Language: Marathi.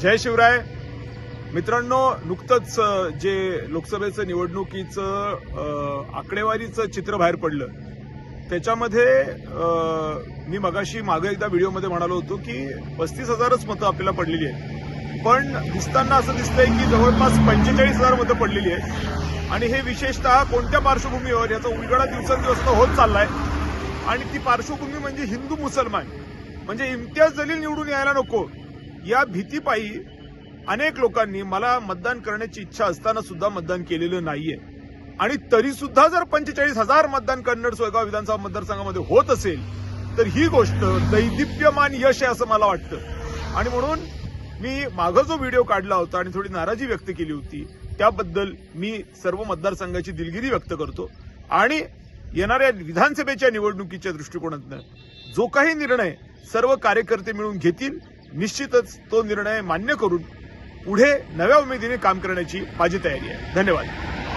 जय शिवराय. मित्रांनो नुकतंच जे लोकसभेचं निवडणुकीचं आकडेवारीचं चित्र बाहेर पडलं. त्याच्यामध्ये मी मगाशी मागं एकदा व्हिडिओमध्ये म्हणालो होतो की पस्तीस हजारच मतं आपल्याला पडलेली आहेत. पण दिसताना असं दिसतंय की जवळपास पंचेचाळीस हजार मतं पडलेली आहेत. आणि हे विशेषतः कोणत्या पार्श्वभूमीवर याचा उलगडा दिवसेंदिवस होत चाललाय. आणि ती पार्श्वभूमी म्हणजे हिंदू मुसलमान. म्हणजे इम्तियाज जलील निवडून यायला नको. या भीतीपायी अनेक लोकांनी मला मतदान करण्याची इच्छा असताना सुद्धा मतदान केलेलं नाहीये. आणि तरी सुद्धा जर पंचेचाळीस हजार मतदान कन्नड सोयगाव विधानसभा मतदारसंघामध्ये होत असेल तर ही गोष्ट दैदिप्यमान यश आहे असं मला वाटतं. आणि म्हणून मी मागं जो व्हिडिओ काढला होता आणि थोडी नाराजी व्यक्त केली होती त्याबद्दल मी सर्व मतदारसंघाची दिलगिरी व्यक्त करतो. आणि येणाऱ्या विधानसभेच्या निवडणुकीच्या दृष्टिकोनातनं जो काही निर्णय सर्व कार्यकर्ते मिळून घेतील निश्चितच तो निर्णय मान्य करून पुढे नव्या उमेदीने काम करण्याची माझी तयारी आहे. धन्यवाद.